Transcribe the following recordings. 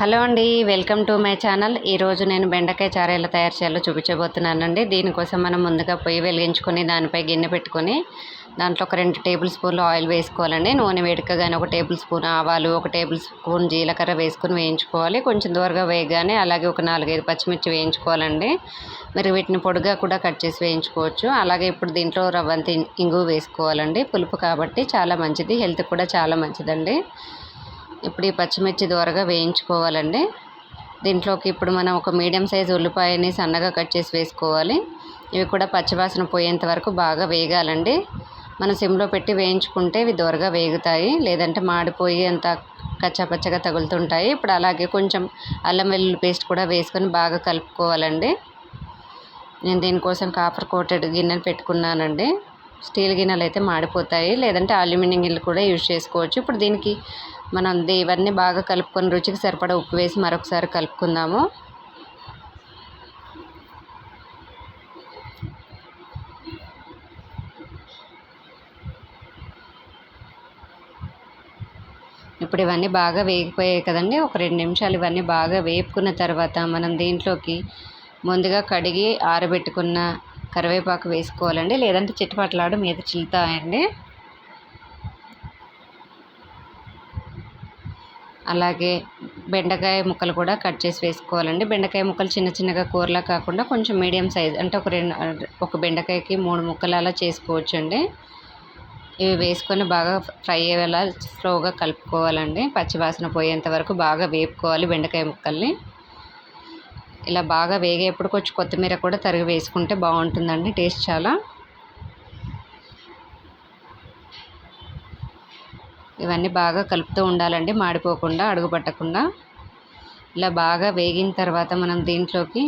Hello అండి welcome to my channel. ఈరోజు నేను బెండకాయ చారు ఎలా తయారు చేయాలో చూపించబోతున్నానండి. దీనికోసం మనం ముందుగా పొయ్యి వెలిగించుకొని దానిపై గిన్నె పెట్టుకొని దాంట్లో ఒక రెండు టేబుల్ స్పూన్లు ఆయిల్ వేసుకోవాలండి. నూనె వేడకగానే ఒక టేబుల్ స్పూన్ ఆవాలు ఒక టేబుల్ స్పూన్ జీలకర్ర వేసుకొని వేయించుకోవాలి. కొంచెం దూరగా వేయగానే అలాగే ఒక నాలుగైదు పచ్చిమిర్చి వేయించుకోవాలండి. మీరు వీటిని పొడిగా కూడా కట్ చేసి వేయించుకోవచ్చు. అలాగే ఇప్పుడు దీంట్లో రవ్వంత ఇంగు వేసుకోవాలండి. పులుపు కాబట్టి చాలా మంచిది. హెల్త్ కూడా చాలా మంచిదండి. ఇప్పుడు ఈ పచ్చిమిర్చి దోరగా వేయించుకోవాలండి. దీంట్లోకి ఇప్పుడు మనం ఒక మీడియం సైజు ఉల్లిపాయని సన్నగా కట్ చేసి వేసుకోవాలి. ఇవి కూడా పచ్చివాసన పోయేంత వరకు బాగా వేగాలండి. మనం సిమ్లో పెట్టి వేయించుకుంటే ఇవి దోరగా వేగుతాయి. లేదంటే మాడిపోయి అంత కచ్చాపచ్చగా తగులుతుంటాయి. ఇప్పుడు అలాగే కొంచెం అల్లం వెల్లుల్లి పేస్ట్ కూడా వేసుకొని బాగా కలుపుకోవాలండి. నేను దీనికోసం కాపర్ కోటెడ్ గిన్నెలు పెట్టుకున్నానండి. స్టీల్ గిన్నెలు అయితే మాడిపోతాయి. లేదంటే అల్యూమినియం గిన్నెలు కూడా యూజ్ చేసుకోవచ్చు. ఇప్పుడు దీనికి మనం ఇవన్నీ బాగా కలుపుకొని రుచికి సరిపడా ఉప్పు వేసి మరొకసారి కలుపుకుందాము. ఇప్పుడు ఇవన్నీ బాగా వేగిపోయాయి కదండి. ఒక రెండు నిమిషాలు ఇవన్నీ బాగా వేపుకున్న తర్వాత మనం దీంట్లోకి ముందుగా కడిగి ఆరబెట్టుకున్న కరివేపాకు వేసుకోవాలండి. లేదంటే చిట్టుపట్లాడు మీద చిల్లుతాయండి అలాగే బెండకాయ ముక్కలు కూడా కట్ చేసి వేసుకోవాలండి. బెండకాయ ముక్కలు చిన్న చిన్నగా కూరలా కాకుండా కొంచెం మీడియం సైజ్ అంటే ఒక రెండు ఒక బెండకాయకి మూడు ముక్కలు అలా చేసుకోవచ్చు అండి ఇవి వేసుకొని బాగా ఫ్రై అయ్యేలా స్లోగా కలుపుకోవాలండి. పచ్చివాసన పోయేంత వరకు బాగా వేపుకోవాలి బెండకాయ ముక్కల్ని. ఇలా బాగా వేగేప్పుడు కొంచెం కొత్తిమీర కూడా తరిగి వేసుకుంటే బాగుంటుందండి టేస్ట్ చాలా. ఇవన్నీ బాగా కలుపుతూ ఉండాలండి మాడిపోకుండా అడుగు పట్టకుండా ఇలా బాగా వేగిన తర్వాత మనం దీంట్లోకి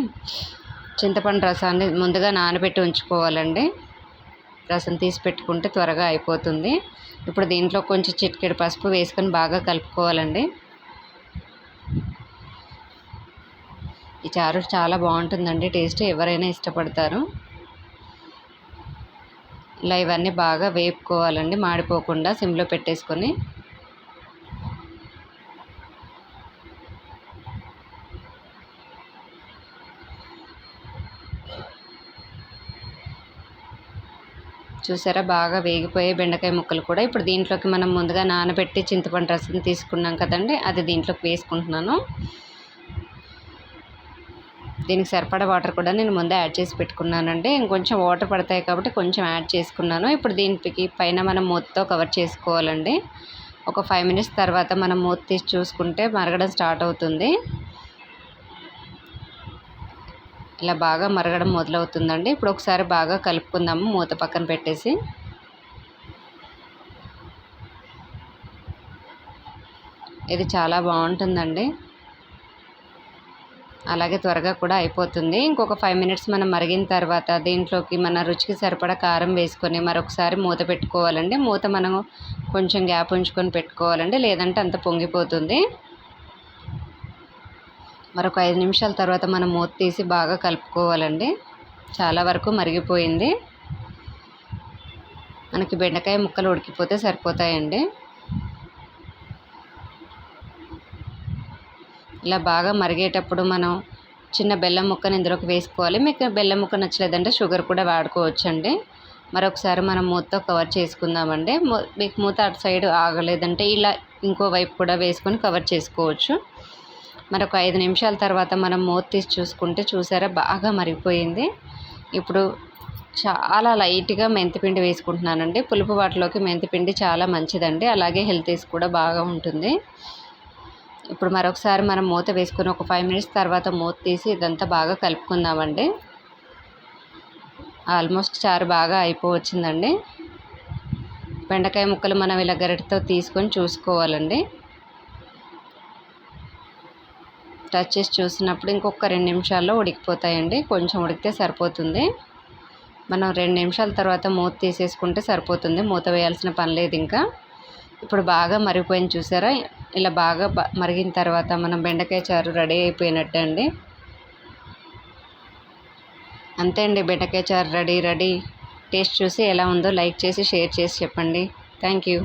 చింతపండు రసాన్ని ముందుగా నానబెట్టి ఉంచుకోవాలండి. రసం తీసి పెట్టుకుంటే త్వరగా అయిపోతుంది. ఇప్పుడు దీంట్లో కొంచెం చిటికెడు పసుపు వేసుకొని బాగా కలుపుకోవాలండి. ఈ చారు చాలా బాగుంటుందండి టేస్ట్ ఎవరైనా ఇష్టపడతారు. ఇలా ఇవన్నీ బాగా వేపుకోవాలండి మాడిపోకుండా సిమ్లో పెట్టేసుకొని. చూసారా బాగా వేగిపోయే బెండకాయ ముక్కలు కూడా ఇప్పుడు దీంట్లోకి మనం ముందుగా నానబెట్టి చింతపండు రసం తీసుకున్నాం కదండి అది దీంట్లోకి వేసుకుంటున్నాను. దీనికి సరిపడా వాటర్ కూడా నేను ముందే యాడ్ చేసి పెట్టుకున్నానండి. ఇంకొంచెం వాటర్ పడతాయి కాబట్టి కొంచెం యాడ్ చేసుకున్నాను. ఇప్పుడు దీనికి పైన మనం మూతతో కవర్ చేసుకోవాలండి. ఒక ఫైవ్ మినిట్స్ తర్వాత మనం మూత తీసి చూసుకుంటే మరగడం స్టార్ట్ అవుతుంది. ఇలా బాగా మరగడం మొదలవుతుందండి. ఇప్పుడు ఒకసారి బాగా కలుపుకుందాము మూత పక్కన పెట్టేసి. ఇది చాలా బాగుంటుందండి. అలాగే త్వరగా కూడా అయిపోతుంది. ఇంకొక ఫైవ్ మినిట్స్ మనం మరిగిన తర్వాత దీంట్లోకి మన రుచికి సరిపడా కారం వేసుకొని మరొకసారి మూత పెట్టుకోవాలండి. మూత మనం కొంచెం గ్యాప్ ఉంచుకొని పెట్టుకోవాలండి. లేదంటే అంత పొంగిపోతుంది. మరొక ఐదు నిమిషాల తర్వాత మనం మూత తీసి బాగా కలుపుకోవాలండి. చాలా వరకు మరిగిపోయింది. మనకి బెండకాయ ముక్కలు ఉడికిపోతే సరిపోతాయండి. ఇలా బాగా మరిగేటప్పుడు మనం చిన్న బెల్లం ముక్కని ఇందులోకి వేసుకోవాలి. మీకు బెల్లం ముక్క నచ్చలేదంటే షుగర్ కూడా వాడుకోవచ్చండి. మరొకసారి మనం మూతతో కవర్ చేసుకుందామండి. మీకు మూత అటు సైడ్ ఆగలేదంటే ఇలా ఇంకో వైపు కూడా వేసుకొని కవర్ చేసుకోవచ్చు. మరొక ఐదు నిమిషాల తర్వాత మనం మూత తీసి చూసుకుంటే చూసారా బాగా మరిగిపోయింది. ఇప్పుడు చాలా లైట్గా మెంతిపిండి వేసుకుంటున్నానండి. పులుపు వాటిలోకి మెంతిపిండి చాలా మంచిదండి. అలాగే హెల్త్ కూడా బాగా ఉంటుంది. ఇప్పుడు మరొకసారి మనం మూత వేసుకుని ఒక ఫైవ్ మినిట్స్ తర్వాత మూత తీసి ఇదంతా బాగా కలుపుకుందామండి. ఆల్మోస్ట్ చారు బాగా అయిపోవచ్చిందండి. బెండకాయ ముక్కలు మనం ఇలా గరిటతో తీసుకొని చూసుకోవాలండి. టచ్ చేసి చూసినప్పుడు ఇంకొక రెండు నిమిషాల్లో ఉడికిపోతాయండి. కొంచెం ఉడికితే సరిపోతుంది. మనం రెండు నిమిషాల తర్వాత మూత తీసేసుకుంటే సరిపోతుంది. మూత వేయాల్సిన పని లేదు ఇంకా. ఇప్పుడు బాగా మరిగిపోయింది చూసారా? ఇలా బాగా మరిగిన తర్వాత మనం బెండకాయ చారు రెడీ అయిపోయినట్టే అండి. అంతే అండి బెండకాయ చారు రెడీ రెడీ. టేస్ట్ చూసి ఎలా ఉందో లైక్ చేసి షేర్ చేసి చెప్పండి. Thank you.